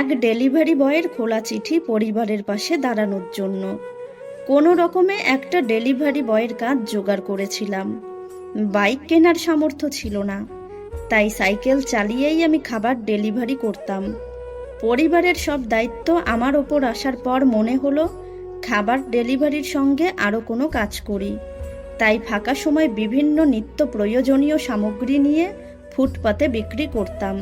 এক ডেলিভারি বয়ের খোলা চিঠি পরিবারের পাশে দাঁড়ানোর জন্য। কোনো রকমে একটা ডেলিভারি বয়ের কাজ জোগাড় করেছিলাম। বাইক কেনার সামর্থ্য ছিল না। তাই সাইকেল চালিয়েই আমি খাবার ডেলিভারি করতাম। পরিবারের সব দায়িত্ব আমার ওপর আসার পর মনে হলো, খাবার ডেলিভারির সঙ্গে আরও কোনো কাজ করি। তাই ফাঁকা সময় বিভিন্ন নিত্য প্রয়োজনীয় সামগ্রী নিয়ে ফুটপাতে বিক্রি করতাম।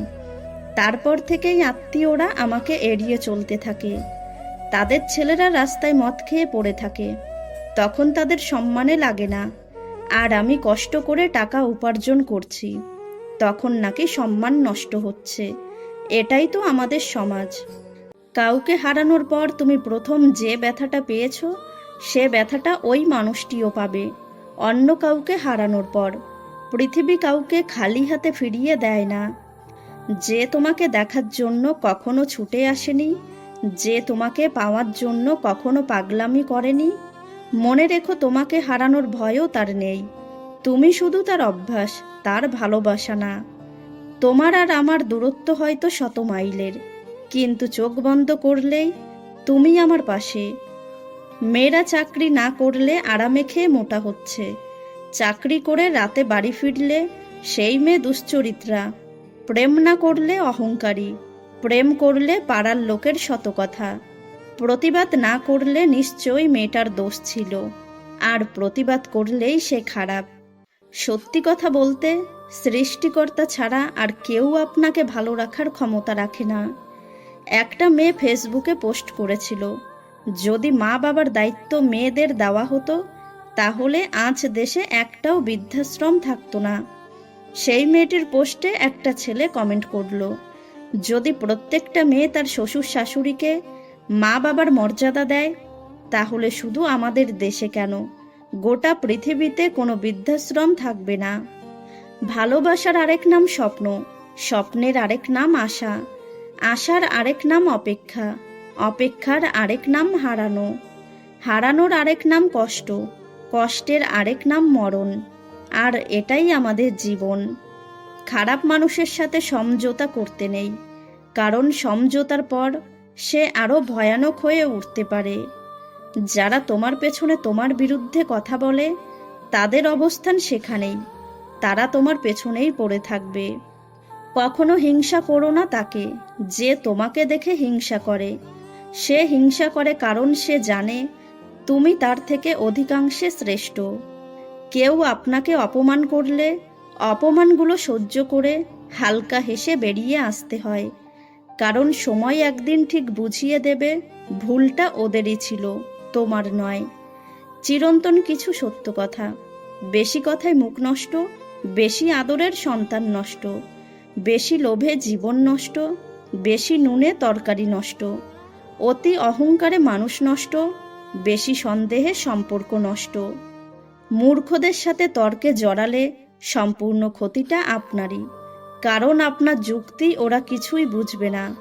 তারপর থেকেই আত্মীয়রা আমাকে এড়িয়ে চলতে থাকে। তাদের ছেলেরা রাস্তায় মদ খেয়ে পড়ে থাকে। তখন তাদের সম্মানে লাগে না। আর আমি কষ্ট করে টাকা উপার্জন করছি। তখন নাকি সম্মান নষ্ট হচ্ছে। এটাই তো আমাদের সমাজ। কাউকে হারানোর পর তুমি প্রথম যে ব্যথাটা পেয়েছ, সে ব্যথাটা ওই মানুষটিও পাবে। অন্য কাউকে হারানোর পর। পৃথিবী কাউকে খালি হাতে ফিরিয়ে দেয় না। যে তোমাকে দেখার জন্য কখনো ছুটে আসেনি, যে তোমাকে পাওয়ার জন্য কখনো পাগলামি করেনি, মনে রেখো তোমাকে হারানোর ভয়ও তার নেই। তুমি শুধু তার অভ্যাস, তার ভালোবাসা না। তোমার আর আমার দূরত্ব হয়তো শত মাইলের, কিন্তু চোখ বন্ধ করলেই তুমি আমার পাশে। মেয়েরা চাকরি না করলে আরামে খেয়ে মোটা হচ্ছে। চাকরি করে রাতে বাড়ি ফিরলে সেই মেয়ে দুশ্চরিত্রা। প্রেম না করলে অহংকারী, প্রেম করলে পাড়ার লোকের শত কথা প্রতিবাদ না করলে নিশ্চয়ই মেয়েটার দোষ ছিল, আর প্রতিবাদ করলেই সে খারাপ। সত্যি কথা বলতে, সৃষ্টিকর্তা ছাড়া আর কেউ আপনাকে ভালো রাখার ক্ষমতা রাখে না। একটা মেয়ে ফেসবুকে পোস্ট করেছিল, যদি মা বাবার দায়িত্ব মেয়েদের দেওয়া হতো, তাহলে আজ দেশে একটাও বৃদ্ধাশ্রম থাকতো না। সেই মেয়েটির পোস্টে একটা ছেলে কমেন্ট করল, যদি প্রত্যেকটা মেয়ে তার শ্বশুর শাশুড়িকে মা বাবার মর্যাদা দেয়, তাহলে শুধু আমাদের দেশে কেন? গোটা পৃথিবীতে কোনো বৃদ্ধাশ্রম থাকবে না। ভালোবাসার আরেক নাম স্বপ্ন, স্বপ্নের আরেক নাম আশা, আশার আরেক নাম অপেক্ষা, অপেক্ষার আরেক নাম হারানো। হারানোর আরেক নাম কষ্ট, কষ্টের আরেক নাম মরণ। আর এটাই আমাদের জীবন। খারাপ মানুষের সাথে সমঝোতা করতে নেই, কারণ সমঝোতার পর সে আরও ভয়ানক হয়ে উঠতে পারে। যারা তোমার পেছনে তোমার বিরুদ্ধে কথা বলে, তাদের অবস্থান সেখানেই, তারা তোমার পেছনেই পড়ে থাকবে। কখনো হিংসা করো না তাকে, যে তোমাকে দেখে হিংসা করে। সে হিংসা করে কারণ সে জানে, তুমি তার থেকে অধিকাংশে শ্রেষ্ঠ। কেউ আপনাকে অপমান করলে, অপমানগুলো সহ্য করে হালকা হেসে বেরিয়ে আসতে হয়। কারণ সময় একদিন ঠিক বুঝিয়ে দেবে, ভুলটা ওদেরই ছিল, তোমার নয়। চিরন্তন কিছু সত্য কথা। বেশি কথায় মুখ নষ্ট, বেশি আদরের সন্তান নষ্ট। বেশি লোভে জীবন নষ্ট, বেশি নুনে তরকারি নষ্ট। অতি অহংকারে মানুষ নষ্ট, বেশি সন্দেহে সম্পর্ক নষ্ট। মূর্খদের সাথে তর্কে জড়ালে সম্পূর্ণ ক্ষতিটা আপনারই। কারণ আপনার যুক্তি ওরা কিছুই বুঝবে না।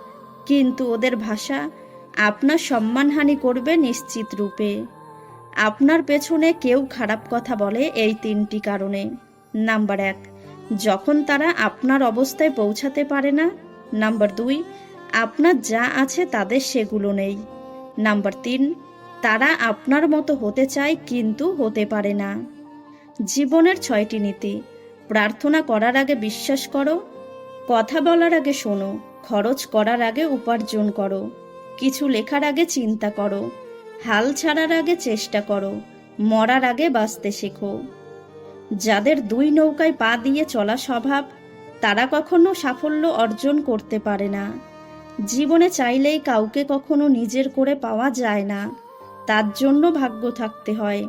কিন্তু ওদের ভাষা আপনার সম্মানহানি করবে নিশ্চিত রূপে। আপনার পেছনে কেউ খারাপ কথা বলে এই তিনটি কারণে। নাম্বার এক, যখন তারা আপনার অবস্থায় পৌঁছাতে পারে না। নাম্বার দুই, আপনার যা আছে তাদের সেগুলো নেই। নাম্বার তিন তারা আপনার মতো হতে চায় কিন্তু হতে পারে না। জীবনের ছয়টি নীতি। প্রার্থনা করার আগে বিশ্বাস করো। কথা বলার আগে শোনো। খরচ করার আগে উপার্জন করো। কিছু লেখার আগে চিন্তা করো। হাল ছাড়ার আগে চেষ্টা করো। মরার আগে বাঁচতে শেখো। যাদের দুই নৌকায় পা দিয়ে চলা স্বভাব, তারা কখনো সাফল্য অর্জন করতে পারে না। জীবনে চাইলেই কাউকে কখনো নিজের করে পাওয়া যায় না। তার জন্য ভাগ্য থাকতে হয়।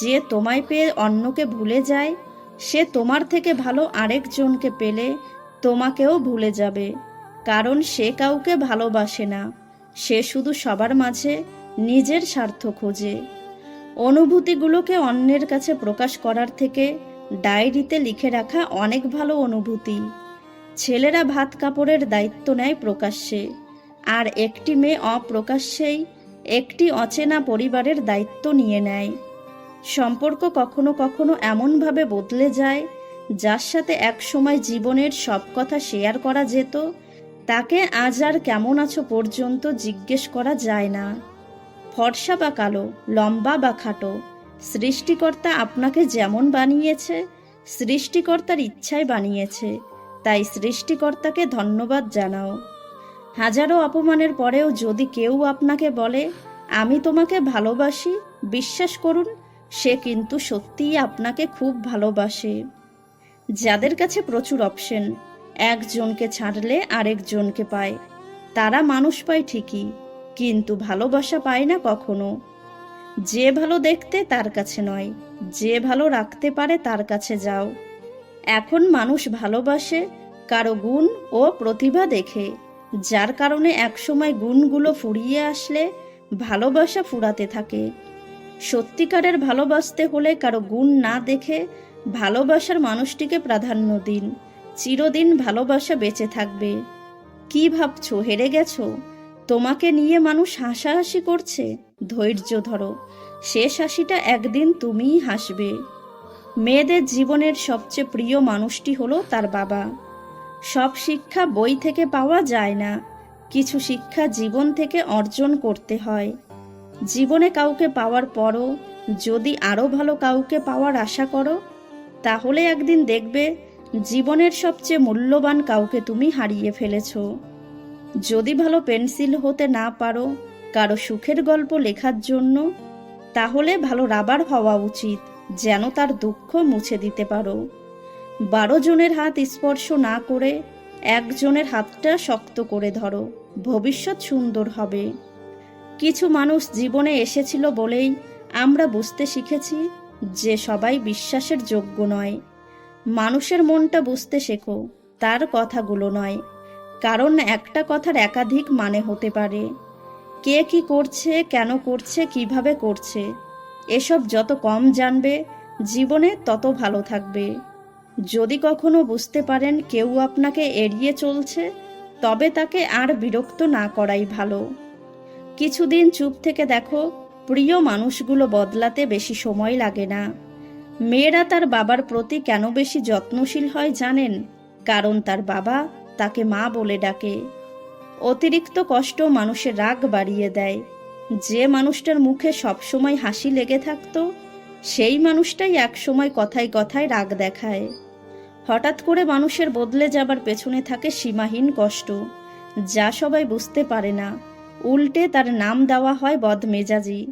যে তোমায় পেয়ে অন্যকে ভুলে যায়, সে তোমার থেকে ভালো আরেকজনকে পেলে তোমাকেও ভুলে যাবে। কারণ সে কাউকে ভালোবাসে না। সে শুধু সবার মাঝে নিজের স্বার্থ খোঁজে। অনুভূতিগুলোকে অন্যের কাছে প্রকাশ করার থেকে ডায়েরিতে লিখে রাখা অনেক ভালো অনুভূতি। ছেলেরা ভাত কাপড়ের দায়িত্ব নেয় প্রকাশ্যে, আর একটি মেয়ে অপ্রকাশ্যেই একটি অচেনা পরিবারের দায়িত্ব নিয়ে নেয়। সম্পর্ক কখনো কখনো এমনভাবে বদলে যায়, যার সাথে এক সময় জীবনের সব কথা শেয়ার করা যেত। তাকে আজ আর কেমন আছো পর্যন্ত জিজ্ঞেস করা যায় না। ফর্সা বা কালো, লম্বা বা খাটো, সৃষ্টিকর্তা আপনাকে যেমন বানিয়েছে, সৃষ্টিকর্তার ইচ্ছায় বানিয়েছে। তাই সৃষ্টিকর্তাকে ধন্যবাদ জানাও। হাজারো অপমানের পরেও যদি কেউ আপনাকে বলে, আমি তোমাকে ভালোবাসি, বিশ্বাস করুন, সে কিন্তু সত্যিই আপনাকে খুব ভালোবাসে। যাদের কাছে প্রচুর অপশন, একজনকে ছাড়লে আরেকজনকে পায়। তারা মানুষ পায় ঠিকই, কিন্তু ভালোবাসা পায় না কখনো। যে ভালো দেখতে তার কাছে নয়, যে ভালো রাখতে পারে তার কাছে যাও। এখন মানুষ ভালোবাসে, কারও গুণ ও প্রতিভা দেখে। যার কারণে একসময় গুণগুলো ফুরিয়ে আসলে ভালোবাসা ফুরাতে থাকে। সত্যিকারের ভালোবাসতে হলে কারও গুণ না দেখে ভালোবাসার মানুষটিকে প্রাধান্য দিন। চিরদিন ভালোবাসা বেঁচে থাকবে। কি ভাবছ, হেরে গেছো? তোমাকে নিয়ে মানুষ হাসাহাসি করছে। ধৈর্য ধরো। শেষ হাসিটা একদিন তুমিই হাসবে। মেয়েদের জীবনের সবচেয়ে প্রিয় মানুষটি হলো তার বাবা। সব শিক্ষা বই থেকে পাওয়া যায় না। কিছু শিক্ষা জীবন থেকে অর্জন করতে হয়। জীবনে কাউকে পাওয়ার পরও যদি আরও ভালো কাউকে পাওয়ার আশা করো, তাহলে একদিন দেখবে জীবনের সবচেয়ে মূল্যবান কাউকে তুমি হারিয়ে ফেলেছ। যদি ভালো পেন্সিল হতে না পারো কারও সুখের গল্প লেখার জন্য, তাহলে ভালো রাবার হওয়া উচিত যেন তার দুঃখ মুছে দিতে পারো। বারো জনের হাত স্পর্শ না করে একজনের হাতটা শক্ত করে ধরো, ভবিষ্যৎ সুন্দর হবে। কিছু মানুষ জীবনে এসেছিল বলেই আমরা বুঝতে শিখেছি যে সবাই বিশ্বাসের যোগ্য নয়। মানুষের মনটা বুঝতে শেখো, তার কথাগুলো নয়। কারণ একটা কথার একাধিক মানে হতে পারে। কে কি করছে, কেন করছে, কীভাবে করছে, এসব যত কম জানবে, জীবনে তত ভালো থাকবে। যদি কখনো বুঝতে পারেন কেউ আপনাকে এড়িয়ে চলছে, তবে তাকে আর বিরক্ত না করাই ভালো। কিছুদিন চুপ থেকে দেখো, প্রিয় মানুষগুলো বদলাতে বেশি সময় লাগে না। মেয়েরা তার বাবার প্রতি কেন বেশি যত্নশীল হয় জানেন? কারণ তার বাবা তাকে মা বলে ডাকে। অতিরিক্ত কষ্ট মানুষের রাগ বাড়িয়ে দেয়। যে মানুষটার মুখে সবসময় হাসি লেগে থাকতো সেই মানুষটাই একসময় কথায় কথায় রাগ দেখায়। হঠাৎ করে মানুষের বদলে যাবার পেছনে থাকে সীমাহীন কষ্ট। যা সবাই বুঝতে পারে না। উল্টে তার নাম দেওয়া হয় বদমেজাজি।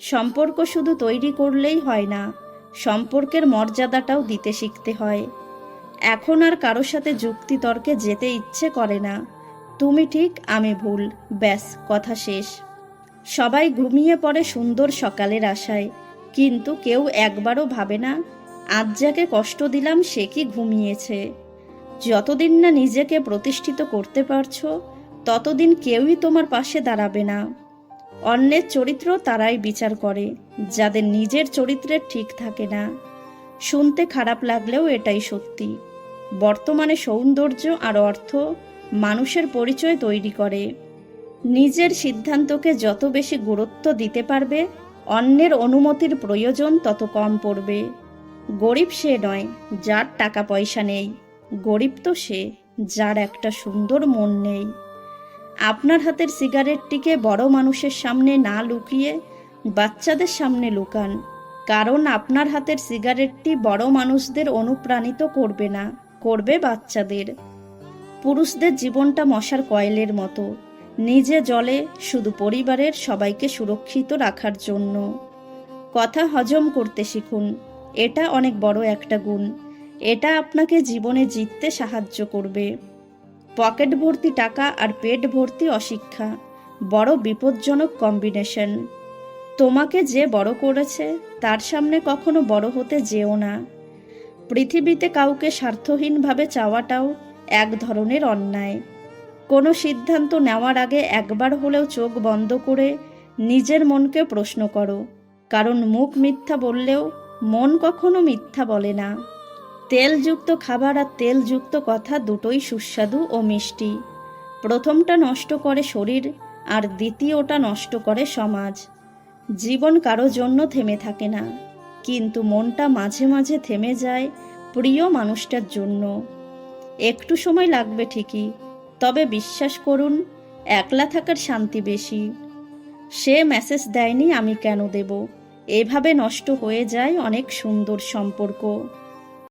সম্পর্ক শুধু তৈরি করলেই হয় না, সম্পর্কের মর্যাদাটাও দিতে শিখতে হয়। এখন আর কারোর সাথে যুক্তি তর্কে যেতে ইচ্ছে করে না। তুমি ঠিক, আমি ভুল, ব্যাস, কথা শেষ। সবাই ঘুমিয়ে পড়ে সুন্দর সকালের আশায়। কিন্তু কেউ একবারও ভাবে না, আজ যাকে কষ্ট দিলাম সে কি ঘুমিয়েছে। যতদিন না নিজেকে প্রতিষ্ঠিত করতে পারছ, ততদিন কেউই তোমার পাশে দাঁড়াবে না। অন্যের চরিত্র তারাই বিচার করে, যাদের নিজের চরিত্রের ঠিক থাকে না। শুনতে খারাপ লাগলেও এটাই সত্যি। বর্তমানে সৌন্দর্য আর অর্থ মানুষের পরিচয় তৈরি করে। নিজের সিদ্ধান্তকে যত বেশি গুরুত্ব দিতে পারবে অন্যের অনুমতির প্রয়োজন তত কম পড়বে। গরিব সে নয়, যার টাকা পয়সা নেই। গরিব তো সে, যার একটা সুন্দর মন নেই। আপনার হাতের সিগারেটটিকে বড় মানুষের সামনে না লুকিয়ে বাচ্চাদের সামনে লুকান, কারণ আপনার হাতের সিগারেটটি বড় মানুষদের অনুপ্রাণিত করবে না, করবে বাচ্চাদের। পুরুষদের জীবনটা মশার কয়েলের মতো। নিজে জলে শুধু পরিবারের সবাইকে সুরক্ষিত রাখার জন্য। কথা হজম করতে শিখুন। এটা অনেক বড় একটা গুণ। এটা আপনাকে জীবনে জিততে সাহায্য করবে। পকেট ভর্তি টাকা আর পেট ভর্তি অশিক্ষা, বড় বিপজ্জনক কম্বিনেশন। তোমাকে যে বড় করেছে, তার সামনে কখনো বড় হতে যেও না। পৃথিবীতে কাউকে স্বার্থহীনভাবে চাওয়াটাও এক ধরনের অন্যায়। কোনো সিদ্ধান্ত নেওয়ার আগে একবার হলেও চোখ বন্ধ করে নিজের মনকে প্রশ্ন করো, কারণ মুখ মিথ্যা বললেও মন কখনো মিথ্যা বলে না। তেলযুক্ত খাবার আর তেলযুক্ত কথা দুটোই সুস্বাদু ও মিষ্টি। প্রথমটা নষ্ট করে শরীর আর দ্বিতীয়টা নষ্ট করে সমাজ। জীবন কারও জন্য থেমে থাকে না, কিন্তু মনটা মাঝে মাঝে থেমে যায় প্রিয় মানুষটার জন্য। একটু সময় লাগবে ঠিকই তবে বিশ্বাস করুন, একলা থাকার শান্তি বেশি। সে মেসেজ দেয়নি আমি কেন দেব? এভাবে নষ্ট হয়ে যায় অনেক সুন্দর সম্পর্ক।